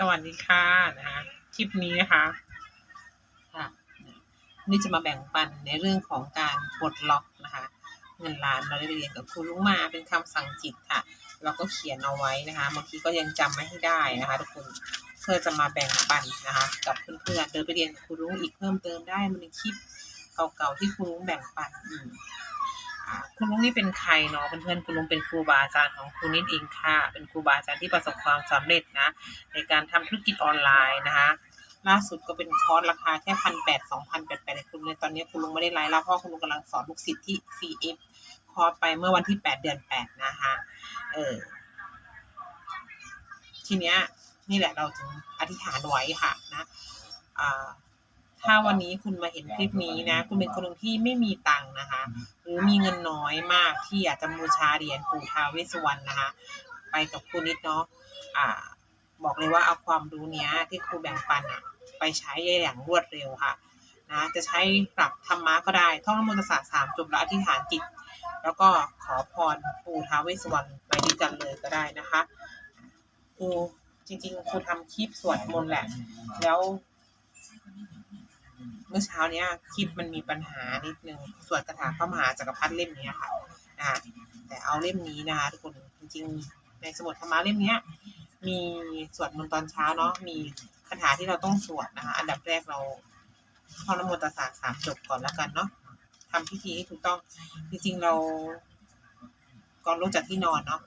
สวัสดีค่ะนะคะคลิปนี้นะคะค่ะนี่จะมาแบ่งปันในเรื่องของการปลดล็อกนะคะ เงินล้านเราได้เรียนกับครูลุงมาเป็นคำสั่งจิตค่ะ เราก็เขียนเอาไว้นะคะบางทีก็ยังจำไม่ให้ได้นะคะทุกคนเพื่อจะมาแบ่งปันนะคะ กับเพื่อนๆเดินไปเรียนกับครูลุงอีกเพิ่มเติมได้มันในคลิปเก่าๆที่ครูลุงแบ่งปันอืม ครูลุงนี่เป็นใครเนาะเพื่อนๆครูลุงเป็นครูบาอาจารย์ของครูนิดเองค่ะ เป็นครูบาอาจารย์ที่ประสบความสำเร็จนะ ในการทำธุรกิจออนไลน์นะคะล่าสุดก็เป็นคอร์สราคาแค่พันแปดสองพันแปดแปดคุณเลยตอนนี้คุณลุงไม่ได้ไลฟ์แล้วเพราะคุณลุงกำลังสอนลูกศิษย์ที่ CF คอร์สไปเมื่อวันที่แปดเดือนแปดนะคะเออทีเนี้ยนี่แหละเราถึงอธิษฐานไว้ค่ะนะอ่า ถ้าวันนี้คุณมาเห็นคลิปนี้นะ คุณเป็นคนหนึ่งที่ไม่มีตังค์นะคะ หรือมีเงินน้อยมากที่อยากจะบูชาเหรียญปู่ท้าวเวสสวรรณนะคะ ไปกับครูนิดเนาะอ่า บอกเลยว่าเอาความรู้เนี้ยที่ครูแบ่งปันอะไปใช้อย่างรวดเร็วค่ะนะจะใช้ปรับธรรมะก็ได้ท่องมนโมตัสสะสามจบแล้วอธิษฐานจิต แล้วก็ขอพรปู่ท้าวเวสสวรรณไปด้วยกันเลยก็ได้นะคะครูจริงๆครูทำคลิปสวดมนต์แหละ แล้ว เมื่อเช้าเนี้ยคลิปมันมีปัญหานิดนึงสวดคาถาพระมหาจักรพรรดิเล่มนี้ค่ะนะคะแต่เอาเล่มนี้นะคะทุกคนจริงๆ ในสมุดธรรมะเล่มเนี้ยมีสวดมนต์ตอนเช้าเนาะมีคาถาที่เราต้องสวดนะคะ อันดับแรกเราท่องนโมตัสสะสามจบก่อนแล้วกันเนาะทำพิธีให้ถูกต้อง จริงๆเราก่อนลุกจากที่นอนเนาะ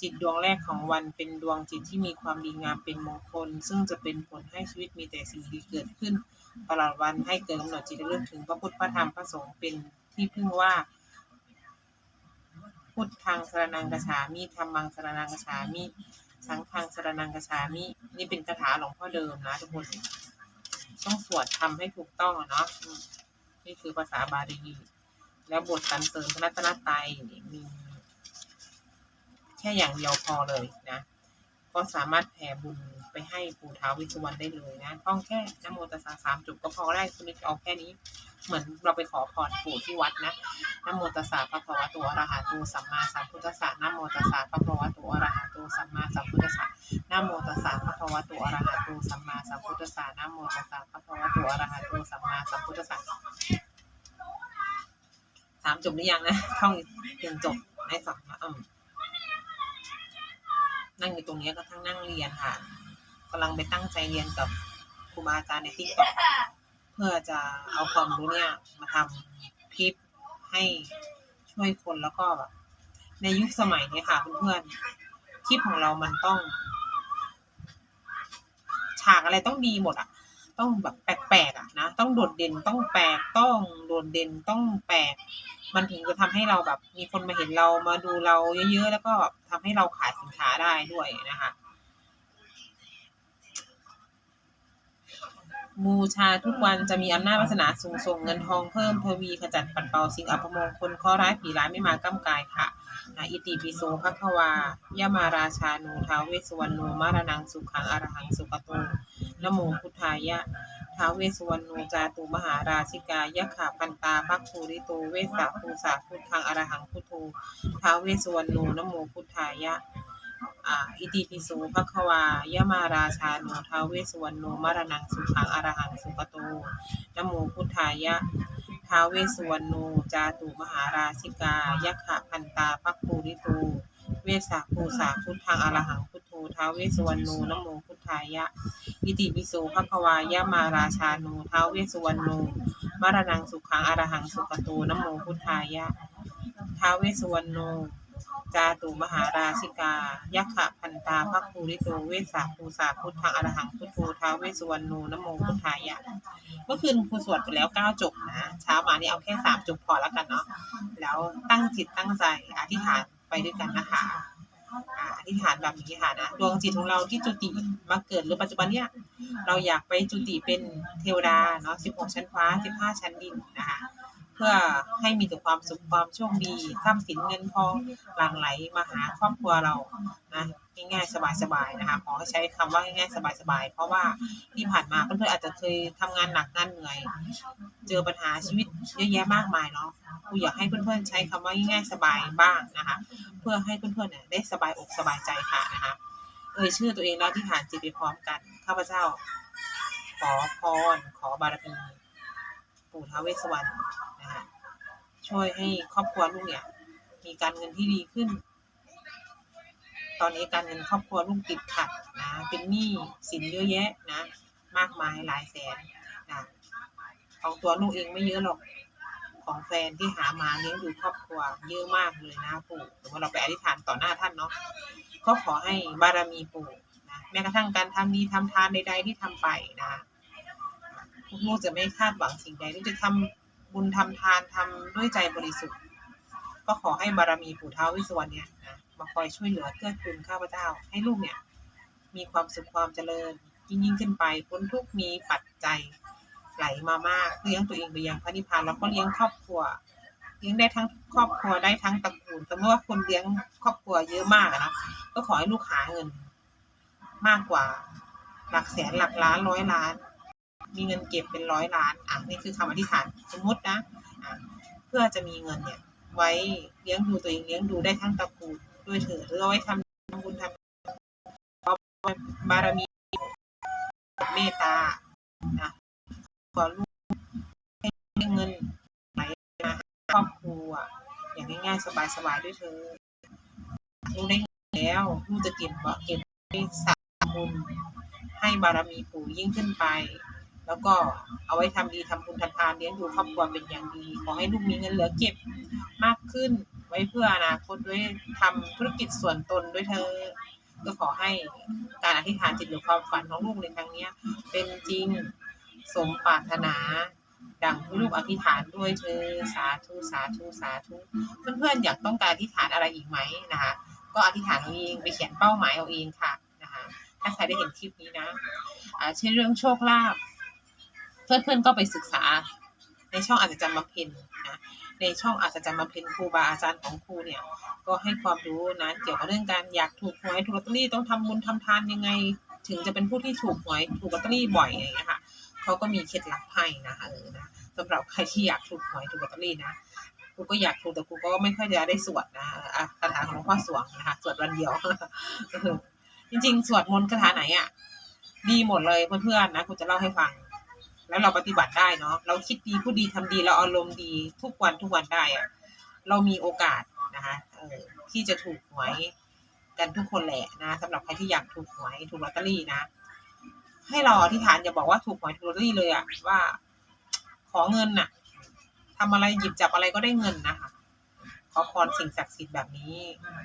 จิตดวงแรกของวันเป็นดวงจิตที่มีความดีงามเป็นมงคล ซึ่งจะเป็นผลให้ชีวิตมีแต่สิ่งดีเกิดขึ้น ตลอดวันให้เกิดกำหนดจิตระลึกถึงพระพุทธพระธรรมพระสงฆ์เป็นที่พึ่งว่า พุทธังสรนังกชามิธรรมังสรนังกชามิ สังฆังสรนังกชามิ นี่เป็นคาถาหลวงพ่อเดิมนะทุกคน ต้องสวดทำให้ถูกต้องเนาะนี่คือภาษาบาลีแล้วบทสรรเสริญพระรัตนตรัยมีแค่อย่างเดียวพอเลยนะ ก็สามารถแผ่บุญ ไปให้ปู่ท้าววิสุวรรณได้เลยนะต้องแค่นโมตัสสะสามจุดก็พอได้คุณนิดเอาแค่นี้ เหมือนเราไปขอพรปู่ที่วัดนะนโมตัสสะภะคะวะโตอรหะโตสัมมาสัมพุทธัสสะนโมตัสสะภะคะวะโตอรหะโตสัมมาสัมพุทธัสสะนโมตัสสะภะคะวะโตอรหะโตสัมมาสัมพุทธัสสะนโมตัสสะภะคะวะโตอรหะโตสัมมาสัมพุทธัสสะสามจบหรือยังนะท่องเรียนจบในสองนะอืมนั่งอยู่ตรงนี้ก็ทั้งนั่งเรียนค่ะ กำลังไปตั้งใจเรียนกับครูบาอาจารย์ในติ๊กต็อเพื่อจะเอาความรู้เนี่ยมาทำคลิปให้ช่วยคนแล้วก็แบบในยุคสมัยนี้ค่ะเพื่อนๆคลิปของเรามันต้อง ฉากอะไรต้องดีหมดอะ ต้องแบบแปลกๆอะนะต้องโดดเด่นต้องแปลกต้องโดดเด่นต้องแปลกมันถึงจะทำให้เราแบบ มีคนมาเห็นเรามาดูเราเยอะๆ แล้วก็ทำให้เราขายสินค้าได้ด้วยนะคะ บูชาทุกวันจะมีอำนาจวาสนาสูงส่งเงินทองเพิ่มทวีขจัดปัดเป่าสิ่งอัปมงคลข้อร้ายผีร้ายไม่มาก้ำกายค่ะอิติปิโสภควายามาราชานูท้าเวสวรรณูมารนังสุขังอรหังสุขโตนโมพุทธายะท้าเวสวรรณูจาตุมหาราชิกายะขาพันตาภักภูริโตเวสสาภูสาพุทธังอรหังพุทโธท้าเวสวรรณูนโมพุทธายะ อิติปิโสภควายามาราชาโนท้าเวสวรรณโนมรณังสุขังอรหังสุปโตนโมพุทธายะท้าเวสวรรณโนจาตุมหาราชิกายะขะพันตาภักภูริโตเวสาภูสาพุทธังอรหังพุทโธท้าเวสวรรณโนนโมพุทธายะ อิติปิโสภควายามาราชาโนท้าเวสวรรณโนมรณังสุขังอรหังสุปโตนโมพุทธายะท้าเวสสวรรณโน จาตุมหาราชิกา ยักขะพันตาภักภูริโตเวสสาภูสาพุทธังอรหังพุทโธท้าเวสวรรณูนโมพุทธายะ เมื่อคืนครูสวดไปแล้วเก้าจบนะ เช้ามานี่เอาแค่สามจบพอแล้วกันเนาะ แล้วตั้งจิตตั้งใจอธิษฐานไปด้วยกันนะคะอธิษฐานแบบนี้ค่ะนะดวงจิตของเราที่จุติมาเกิดหรือปัจจุบันเนี่ยเราอยากไปจุติเป็นเทวดาเนาะสิบหกชั้นฟ้าสิบห้าชั้นดินนะคะ พื่อให้มีแต่ความสุขความโชคดีทรัพย์สินเงินทองหลั่งไหลมาหาครอบครัวเรานะง่ายๆสบายๆนะคะขอใช้คำว่าง่ายๆสบายๆเพราะว่าที่ผ่านมาเพื่อนๆอาจจะเคยทำงานหนักงานเหนื่อย เจอปัญหาชีวิตเยอะแยะมากมายเนาะกูอยากให้เพื่อนๆใช้คำว่าง่ายๆสบายบ้างนะคะ เพื่อให้เพื่อนๆเนี่ยได้สบายอกสบายใจค่ะนะคะเอ่ยชื่อตัวเองแล้วที่ฐานจิตไปพร้อมกันข้าพเจ้า ขอพรขอบารมี ปู่ท้าวเวสสวรรณนะฮะช่วยให้ครอบครัวลูกเนี่ยมีการเงินที่ดีขึ้น ตอนนี้การเงินครอบครัวลูกติดขัดนะเป็นหนี้สินเยอะแยะนะ มากมายหลายแสนนะของตัวลูกเองไม่เยอะหรอกของแฟนที่หามาเลี้ยงดูครอบครัวเยอะมากเลยนะปู่หรือว่าเราไปอธิษฐานต่อหน้าท่านเนาะก็ขอให้บารมีปู่นะแม้กระทั่งการทำดีทำทานใด ๆ ที่ทำไปนะ ลูกจะไม่คาดหวังสิ่งใดลูกจะทำบุญทำทานทำด้วยใจบริสุทธิ์ ก็ขอให้บารมีปู่ท้าวิสวรรณเนี่ยนะมาคอยช่วยเหลือเกื้อกูลข้าพเจ้า ให้ลูกเนี่ย มีความสุขความเจริญ ยิ่งยิ่งขึ้นไปพ้นทุกมีปัจจัยไหลมามากเลี้ยงตัวเองไปยังพระนิพพานแล้วก็เลี้ยงครอบครัวเลี้ยงได้ทั้งครอบครัวได้ทั้งตระกูลแต่เมื่อว่าคนเลี้ยงครอบครัวเยอะมากนะก็ขอให้ลูกหาเงิน มากกว่า หลักแสนหลักล้านร้อยล้าน มีเงินเก็บเป็นร้อยล้านอะนี่คือคำอธิษฐานสมมตินะอะเพื่อจะมีเงินเนี่ยไว้เลี้ยงดูตัวเองเลี้ยงดูได้ทั้งตระกูลด้วยเถิดหรือเอาไว้ทำบุญทำบารมีเมตตานะขอลูกให้เงินไหลมาครอบครัวอย่างง่ายๆสบายๆด้วยเธอลูกได้เงินแล้วลูกจะเก็บเก็บไว้สร้าบุญให้บารมีปู่ยิ่งขึ้นไป แล้วก็เอาไว้ทำดีทำบุญทำทานเลี้ยงดูครอบครัวเป็นอย่างดีขอให้ลูกมีเงินเหลือเก็บมากขึ้น ไว้เพื่ออนาคตด้วยทำธุรกิจส่วนตนด้วยเธอ ก็ขอให้การอธิษฐานจิตหรือความฝันของลูกในครั้งเนี้ยเป็นจริงสมปรารถนาดังที่ลูกอธิษฐานด้วยเธอสาธุสาธุสาธุเพื่อนๆอยากต้องการอธิษฐานอะไรอีกไหมนะคะ ก็อธิษฐานเอาเองไปเขียนเป้าหมายเอาเองค่ะนะคะถ้าใครได้เห็นคลิปนี้นะอ่าเช่นเรื่องโชคลาภ เพื่อนๆก็ไปศึกษา ในช่องอาจจะจำมาเพนนะในช่องอาจจะจำมาเพนครูบาอาจารย์ของครูเนี่ยก็ให้ความรู้นะเกี่ยวกับเรื่องการอยากถูกหวยถูกลอตเตอรี่ต้องทำบุญทำทานยังไง ถึงจะเป็นผู้ที่ถูกหวยถูกลอตเตอรี่บ่อยอะไรอย่างเงี้ยค่ะเขาก็มีเคล็ดลับให้นะคะเออนะสำหรับใครที่อยากถูกหวยถูกลอตเตอรี่นะกูก็อยากถูกแต่กูก็ไม่ค่อยจะได้สวดนะอะคาถาของหลวงพ่อสวงนะคะสวดวันเดียวจริงๆ สวดมนต์คาถาไหนอะ ดีหมดเลยเพื่อนๆนะกูจะเล่าให้ฟัง แล้วเราปฏิบัติได้เนาะเราคิดดีพูดดีทำดีเราอารมณ์ดีทุกวันทุกวันได้อะเรามีโอกาสนะคะเออที่จะถูกหวยกันทุกคนแหละนะสำหรับใครที่อยากถูกหวยถูกลอตเตอรี่นะ ให้เราอธิษฐานอย่าบอกว่าถูกหวยถูกลอตเตอรี่เลยอะว่า ขอเงินน่ะทำอะไรหยิบจับอะไรก็ได้เงินนะคะขอพรสิ่งศักดิ์สิทธิ์แบบนี้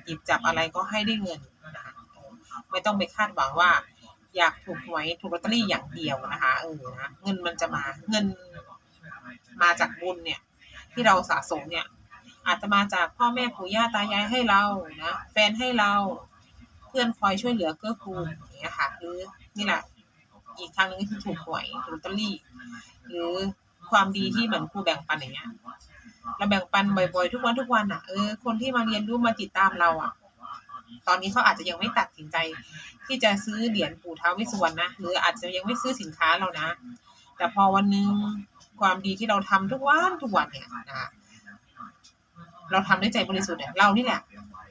หยิบจับอะไรก็ให้ได้เงินนะคะไม่ต้องไปคาดหวังว่า อยากถูกหวยถูกลอตเตอรี่อย่างเดียวนะคะเออนะเงินมันจะมาเงินมาจากบุญเนี่ย ที่เราสะสมเนี่ย อาจจะมาจากพ่อแม่ปู่ย่าตายายให้เรานะแฟนให้เราเพื่อนคอยช่วยเหลือเกื้อกูลอย่างเงี้ยค่ะหรือนี่แหละอีกทางหนึงก็คือถูกหวยถูกลอตเตอรี่ หรือความดีที่เหมือนครูแบ่งปันอย่างเงี้ยเราแบ่งปันบ่อยๆ ทุกวันทุกวันอะเออคนที่มาเรียนรู้มาติดตามเราอะ ตอนนี้เขาอาจจะยังไม่ตัดสินใจ ที่จะซื้อเหรียญปู่ท้าวเวสสุวรรณนะหรืออาจจะยังไม่ซื้อสินค้าเรานะ แต่พอวันนึงความดีที่เราทำทุกวันทุกวันเนี่ยนะเราทำด้วยใจบริสุทธิ์เนี่ยเรานี่แหละ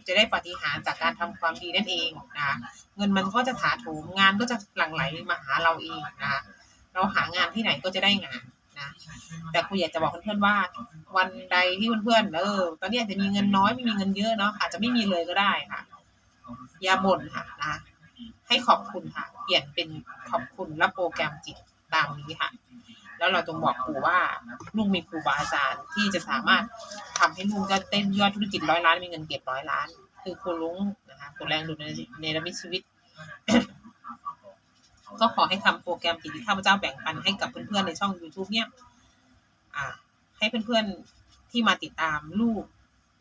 จะได้ปาฏิหารย์จากการทำความดีนั่นเองนะเงินมันก็จะถาโถมงานก็จะหลั่งไหลมาหาเราเองนะเราหางานที่ไหนก็จะได้งานนะแต่ครูอยากจะบอกเพื่อนๆว่า วันใดที่เพื่อนๆเออตอนนี้อาจจะมีเงินน้อยไม่มีเงินเยอะเนาะอาจจะไม่มีเลยก็ได้ค่ะ อย่าบ่นค่ะนะ ให้ขอบคุณค่ะ เปลี่ยนเป็นขอบคุณและโปรแกรมจิตตามนี้ค่ะ แล้วเราจงบอกครูว่าลูกมีครูบาอาจารย์ที่จะสามารถทำให้ลูกก็เต้นยอดธุรกิจร้อยล้านมีเงินเก็บร้อยล้าน คือครูลุงนะคะครูแรงดูในในระมิชีวิต ก็ขอให้ทำโปรแกรมจิตที่ข้าพเจ้าแบ่งปันให้กับเพื่อนๆในช่อง YouTube เนี่ย อ่า ให้เพื่อนๆที่มาติดตามลูก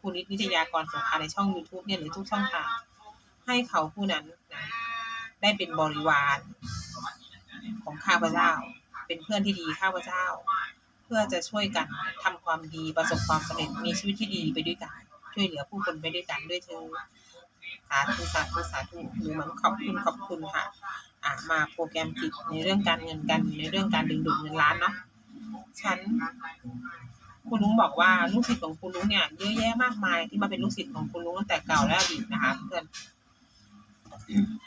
คุณนิตวิทยากรสงขลาในช่อง YouTube เนี่ยหรือทุกช่องทาง ให้เขาผู้นั้นนะได้เป็นบริวารของข้าพเจ้า เป็นเพื่อนที่ดีข้าพเจ้า เพื่อจะช่วยกันทำความดีประสบความสำเร็จมีชีวิตที่ดีไปด้วยกันช่วยเหลือผู้คนไปด้วยกันด้วยเธอสาธุสาธุสาธุหรือหมันขอบคุณขอบคุณค่ะอะมาโปรแกรมจิตในเรื่องการเงินกันในเรื่องการดึงดูดเงินล้านเนาะฉันคุณลุงบอกว่าลูกศิษย์ของคุณลุงเนี่ยเยอะแยะมากมายที่มาเป็นลูกศิษย์ของคุณลุงตั้งแต่เก่าและอดีตนะคะเพื่อน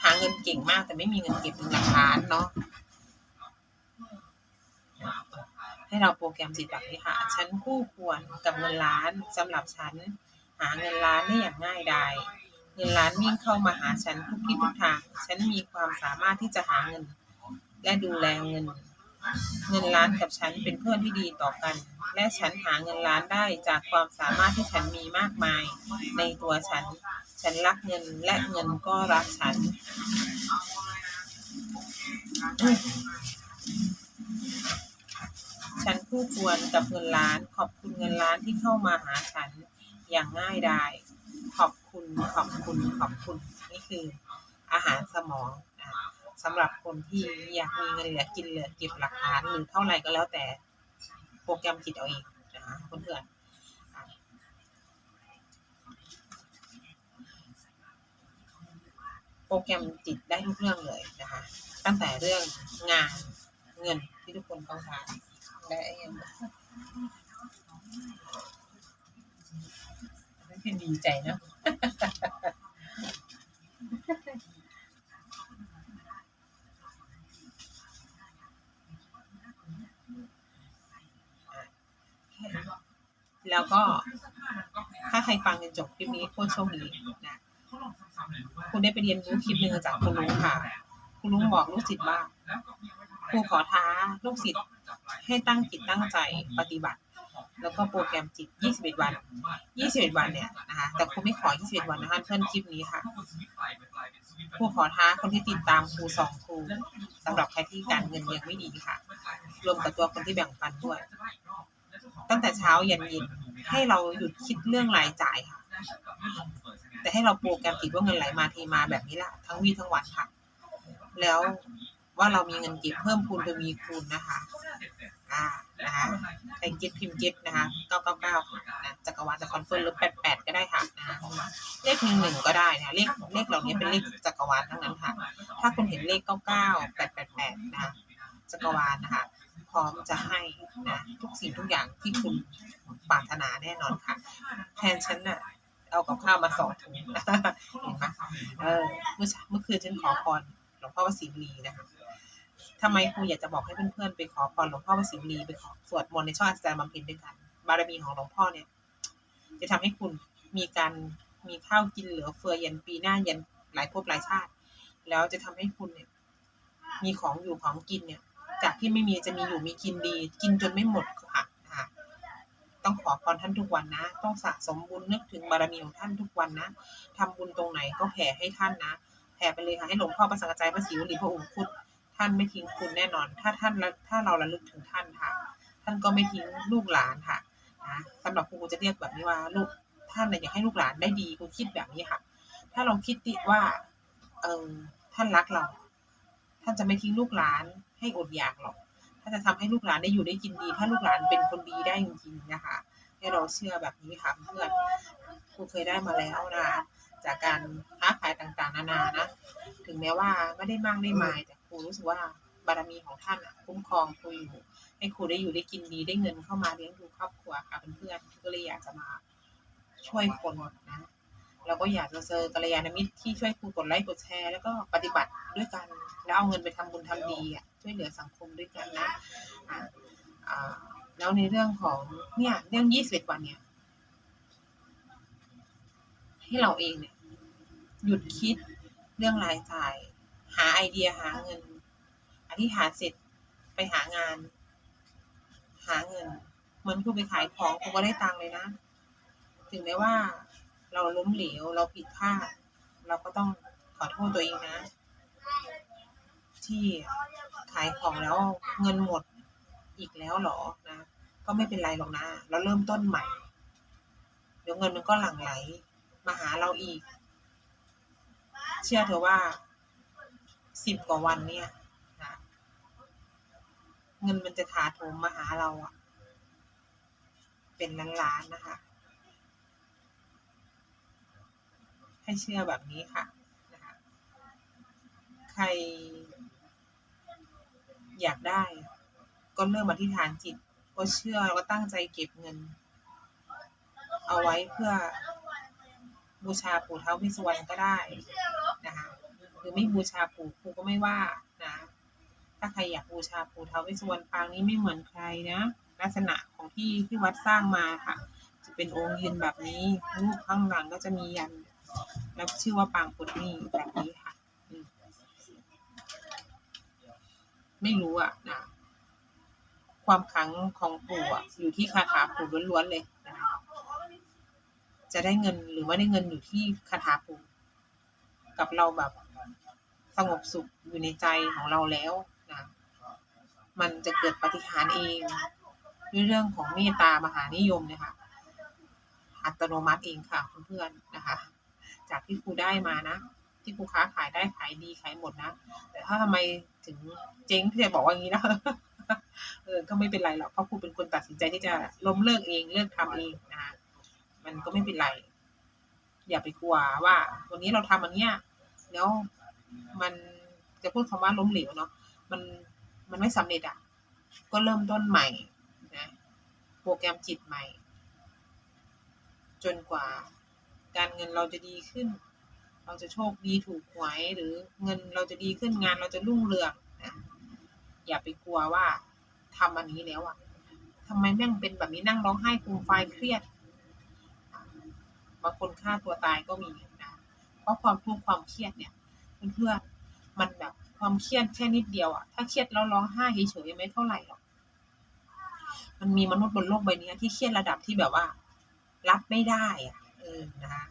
หาเงินเก่งมากแต่ไม่มีเงินเก็บเป็นหลักล้านเนาะให้เราโปรแกรมจิตแบบนี้ค่ะ ฉันคู่ควรกับเงินล้านสำหรับฉัน หาเงินล้านได้อย่างง่ายดายเงินล้านวิ่งเข้ามาหาฉันทุกที่ทุกทาง ฉันมีความสามารถที่จะหาเงิน และดูแลเงิน เงินล้านกับฉันเป็นเพื่อนที่ดีต่อกัน และฉันหาเงินล้านได้จากความสามารถที่ฉันมีมากมาย ในตัวฉัน ฉันรักเงินและเงินก็รักฉันฉันคู่ควรกับเงินล้าน ขอบคุณเงินล้านที่เข้ามาหาฉันอย่างง่ายดาย ขอบคุณ ขอบคุณ ขอบคุณ นี่คืออาหารสมอง สำหรับคนที่อยากมีเงินเหลือกินเหลือเก็บหลักฐานหรือเท่าไหร่ก็แล้วแต่โปรแกรมจิตเอาเองนะคะเพื่อนโปรแกรมจิตได้ทุกเรื่องเลยนะคะ ตั้งแต่เรื่องงานเงินที่ทุกคนต้องการได้เองไม่เป็นดีใจเนะ แล้วก็ถ้าใครฟังจนจบคลิปนี้โคตรโชคดีนะคุณได้ไปเรียนรู้คลิปหนึ่งจากคุณลุงค่ะ คุณลุงบอกลูกศิษย์ว่าครูขอท้าลูกศิษย์ให้ตั้งจิตตั้งใจปฏิบัติ แล้วก็โปรแกรมจิต 21 วัน 21 วันเนี่ยนะคะแต่ครูไม่ขอ 21 วันนะคะเพื่อนคลิปนี้ค่ะครูขอท้าคนที่ติดตามครูสองครูสำหรับใครที่การเงินยังไม่ดีค่ะ รวมกับตัวคนที่แบ่งปันด้วย ตั้งแต่เช้ายันเย็นให้เราหยุดคิดเรื่องรายจ่ายค่ะ แต่ให้เราโปรแกรมติดว่าเงินไหลมาเทมาแบบนี้ละทั้งวีทั้งวันค่ะ แล้วว่าเรามีเงินเก็บเพิ่มพูนจะมีคูณนะคะ อ่า นะคะใครเก็ตพิมพ์เก็ตนะคะเก้าเก้าเก้านะจักรวาลจะคอนเฟิร์มหรือแปดแปดก็ได้ค่ะนะเลขหนึ่งหนึ่งก็ได้นะเลขเลขเหล่านี้เป็นเลขจักรวาลทั้งนั้นค่ะ ถ้าคุณเห็นเลขเก้าเก้าแปดแปดแปดนะคะจักรวาลนะคะ ร้อมจะให้นะทุกสิ่งทุกอย่างที่คุณปรารถนาแน่นอนค่ะ แทนฉันน่ะเอากับข้าวมาสองถุงเห็นไหมเออเมื่อเมื่อคืนฉันขอพรหลวงพ่อวสิรีนะคะทำไมครูอยากจะบอกให้เพื่อนๆไปขอพรหลวงพ่อวสิรีไปขอสวดมนต์ในช่องอาจารย์บำเพ็ญด้วยกัน บารมีของหลวงพ่อเนี่ย จะทำให้คุณมีการมีข้าวกินเหลือเฟือยันปีหน้ายันหลายภพหลายชาติ แล้วจะทำให้คุณเนี่ย มีของอยู่ของกินเนี่ย จากที่ไม่มีจะมีอยู่มีกินดี กินจนไม่หมดค่ะนะคะต้องขอพรท่านทุกวันนะ ต้องสะสมบุญนึกถึงบารมีของท่านทุกวันนะทำบุญตรงไหนก็แผ่ให้ท่านนะ แผ่ไปเลยค่ะให้หลวงพ่อประสังกระจายพระศรีวลีพระองค์พุทธท่านไม่ทิ้งคุณแน่นอน ถ้าท่านละถ้าเราระลึกถึงท่านค่ะ ท่านก็ไม่ทิ้งลูกหลานค่ะนะสำหรับครูจะเรียกแบบนี้ว่าลูกท่านอยากให้ลูกหลานได้ดีครูคิดแบบนี้ค่ะ ถ้าเราคิดติว่าเออท่านรักเรา ท่านจะไม่ทิ้งลูกหลาน ให้อดอยากหรอกท่าจะทำให้ลูกหลานได้อยู่ได้กินดี ถ้าลูกหลานเป็นคนดีได้จริงๆนะคะ ให้เราเชื่อแบบนี้ค่ะเพื่อนครูเคยได้มาแล้วนะคะจากการค้าขายต่างๆ นานานะ ถึงแม้ว่าไม่ได้มากได้มายแต่ครูรู้สึกว่าบารมีของท่านอะคุ้มครองครูอยู่ให้ครูได้อยู่ได้กินดีได้เงินเข้ามาเลี้ยงดูครอบครัวค่ะเพื่อนๆก็เลยอยากจะมาช่วยคนนะแล้วก็อยากจะเจอกัลยาณมิตรที่ช่วยครูกดไลค์กดแชร์ แล้วก็ปฏิบัติด้วยกันแล้วเอาเงินไปทำบุญทำดีอะ วยเหลือสังคมด้วยกันนะแล้วในเรื่องของเนี่ยเรื่องยี่สิบวันเนี่ยให้เราเองเนี่ยหยุดคิดเรื่องรายจ่าย หาไอเดียหาเงิน อธิษฐานเสร็จไปหางาน หาเงินเหมือนคุณไปขายของคุณก็ได้ตังค์เลยนะ ถึงแม้ว่าเราล้มเหลวเราผิดพลาดเราก็ต้องขอโทษตัวเองนะ ที่ขายของแล้วเงินหมดอีกแล้วหรอนะ ก็ไม่เป็นไรหรอกนะ เราเริ่มต้นใหม่ เดี๋ยวเงินมันก็หลั่งไหล มาหาเราอีก เชื่อเถอะว่าสิบกว่าวันเนี่ยนะเงินมันจะถาโถมมาหาเราอะเป็นล้านๆนะคะ ให้เชื่อแบบนี้ค่ะนะคะใคร อยากได้ ก็เริ่มอธิษฐานจิต ก็เชื่อแล้วก็ตั้งใจเก็บเงิน เอาไว้เพื่อบูชาปู่เท้าวิสวรรณก็ได้นะคะหรือไม่บูชาปู่ครูก็ไม่ว่านะถ้าใครอยากบูชาปู่เท้าวเวสวรรณปางนี้ไม่เหมือนใครนะลักษณะของที่ที่วัดสร้างมาค่ะ จะเป็นองค์ยืนแบบนี้รูปข้างหลังก็จะมียันแล้วชื่อว่าปางปุตนี่แบบนี้ค่ะอืม ไม่รู้อะนะความขังของปู่อะอยู่ที่คาถาปู่ล้วนๆเลยนะจะได้เงินหรือไม่ได้เงินอยู่ที่คาถาปู่กับเราแบบสงบสุขอยู่ในใจของเราแล้วนะมันจะเกิดปฏิหารเองด้วยเรื่องของเมตตามหานิยมเนี่ยค่ะอัตโนมัติเองค่ะเพื่อนๆนะคะ จากที่ครูได้มานะ ที่ครูค้าขายได้ขายดีขายหมดนะ แต่ถ้าทำไมถึงเจ๊งพี่จะบอกว่างี้นะเออก็ไม่เป็นไรหรอกเพราะครูเป็นคนตัดสินใจที่จะล้มเลิกเองเลิกทำเองนะคะมันก็ไม่เป็นไร อย่าไปกลัวว่า วันนี้เราทำอันเนี้ยแล้วมันจะพูดคำว่าล้มเหลวเนาะมันมันไม่สำเร็จอะ ก็เริ่มต้นใหม่นะโปรแกรมจิตใหม่ จนกว่าการเงินเราจะดีขึ้น เราจะโชคดีถูกหวยหรือเงินเราจะดีขึ้นงานเราจะรุ่งเรืองนะอย่าไปกลัวว่าทำอันนี้แล้วอะทำไมแม่งเป็นแบบนี้นั่งร้องไห้ฟูมไฟเครียดบางคนฆ่าตัวตายก็มีนะเพราะความทุกข์ความเครียดเนี่ยเพื่อนๆมันแบบความเครียดแค่นิดเดียวอะถ้าเครียดแล้วร้องไห้เฉยๆไม่เท่าไหร่หรอกมันมีมนุษย์บนโลกใบนี้ที่เครียดระดับที่แบบว่า รับไม่ได้อะเออนะคะ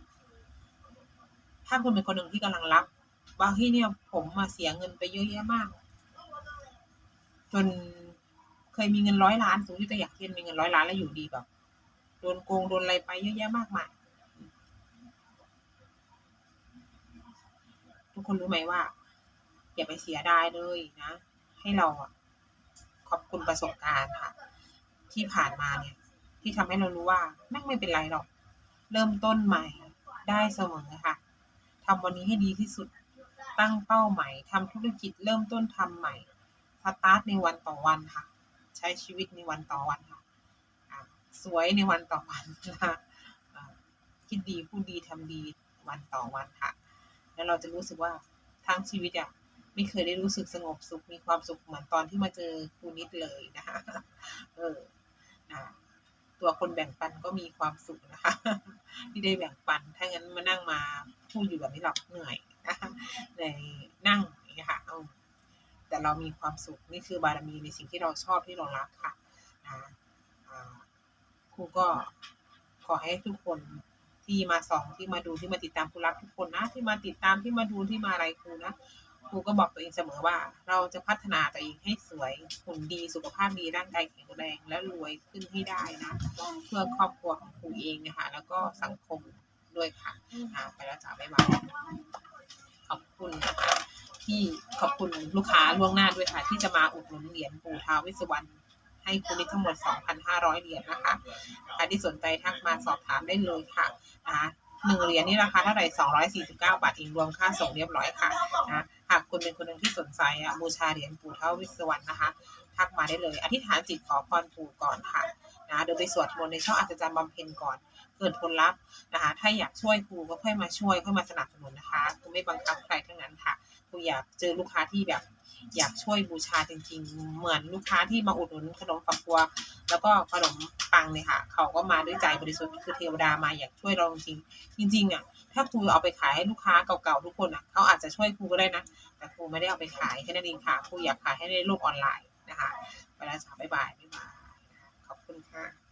ถ้าคุณเป็นคนหนึ่งที่กำลังรับว่าที่เนี่ยผมมาเสียเงินไปเยอะแยะมาก จนเคยมีเงินร้อยล้านสมมติจะอยากเรียนมีเงินร้อยล้านแล้วอยู่ดีแบบโดนโกงโดนอะไรไปเยอะแยะมากมายทุกคนรู้ไหมว่า อย่าไปเสียดายเลยนะ ให้เราขอบคุณประสบการณ์ค่ะ ที่ผ่านมาเนี่ย ที่ทำให้เรารู้ว่าแม่งไม่เป็นไรหรอก เริ่มต้นใหม่ได้เสมอค่ะ ทำวันนี้ให้ดีที่สุด ตั้งเป้าหมายทำธุรกิจเริ่มต้นทำใหม่สตาร์ทในวันต่อวันค่ะ ใช้ชีวิตในวันต่อวันค่ะสวยในวันต่อวันนะคิดดีพูดดีทำดีวันต่อวันค่ะ แล้วเราจะรู้สึกว่าทั้งชีวิตอะไม่เคยได้รู้สึกสงบสุขมีความสุขเหมือนตอนที่มาเจอครูนิดเลยนะคะเอออ่าตัวคนแบ่งปันก็มีความสุขนะคะ ที่ได้แบ่งปัน ถ้างั้นมานั่งมา พูดอยู่แบบนี้หรอกเหนื่อยนะคะในนั่งอย่างเงี้ยค่ะเอาแต่เรามีความสุขนี่คือบารมีในสิ่งที่เราชอบที่เรารักค่ะนะครูก็ขอให้ทุกคนที่มาส่องที่มาดูที่มาติดตามครูรักทุกคนนะ ที่มาติดตามที่มาดูที่มาอะไรครูนะครูก็บอกตัวเองเสมอว่า เราจะพัฒนาตัวเองให้สวยหุ่นดีสุขภาพดีร่างกายแข็งแรงและรวยขึ้นให้ได้นะเพื่อครอบครัวของครูเองนะคะแล้วก็สังคม ด้วยค่ะไปแล้วจ้าบ๊ายบายขอบคุณนะคะที่ขอบคุณลูกค้าล่วงหน้าด้วยค่ะ ที่จะมาอุดหนุนเหรียญปู่ท้าวเวสสุวรรณให้คุณนิดทั้งหมด 2,500 เหรียญนะคะใครที่สนใจทักมาสอบถามได้เลยค่ะนะหนึ่งเหรียญนี่ราคาเท่าไหร่249 บาทเองรวมค่าส่งเรียบร้อยค่ะนะหากคุณเป็นคนหนึ่งที่สนใจอะบูชาเหรียญปู่เท้าวเวสสุวรรณนะคะ ทักมาได้เลย อธิษฐานจิตขอพรปู่ก่อนค่ะนะโดยไปสวดมนต์ในช่องอัศจรรย์บำเพ็ญก่อน เกิดผลลัพธ์นะคะ ถ้าอยากช่วยครูก็ค่อยมาช่วยค่อยมาสนับสนุนนะคะครูไม่บังคับใครทั้งนั้นค่ะครูอยากเจอลูกค้าที่แบบอยากช่วยบูชาจริง ๆ เหมือนลูกค้าที่มาอุดหนุนขนมฝักบัว แล้วก็ขนมปังเนี่ยค่ะ เขาก็มาด้วยใจบริสุทธิ์คือเทวดามาอยากช่วยเราจริงๆจริงๆอะถ้าครูเอาไปขายให้ลูกค้าเก่าๆทุกคนอะเขาอาจจะช่วยครูก็ได้นะ แต่ครูไม่ได้เอาไปขายแค่นั้นเองค่ะครูอยากขายให้ในโลกออนไลน์นะคะไปแล้วจ้าบ๊ายบายบ๊ายบายขอบคุณค่ะ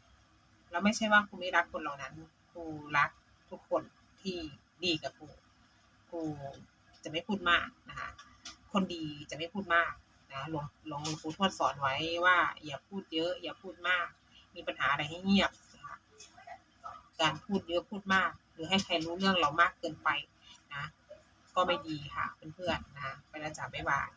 แล้วไม่ใช่ว่าครูไม่รักคนเหล่านั้น ครูรักทุกคนที่ดีกับครู ครูจะไม่พูดมากนะคะ คนดีจะไม่พูดมากนะหลวงหลวงครูทวดสอนไว้ว่า อย่าพูดเยอะ อย่าพูดมาก มีปัญหาอะไรให้เงียบนะคะการพูดเยอะพูดมาก หรือให้ใครรู้เรื่องเรามากเกินไปนะ ก็ไม่ดีค่ะเพื่อนๆนะไปแล้วจ้าบ๊ายบาย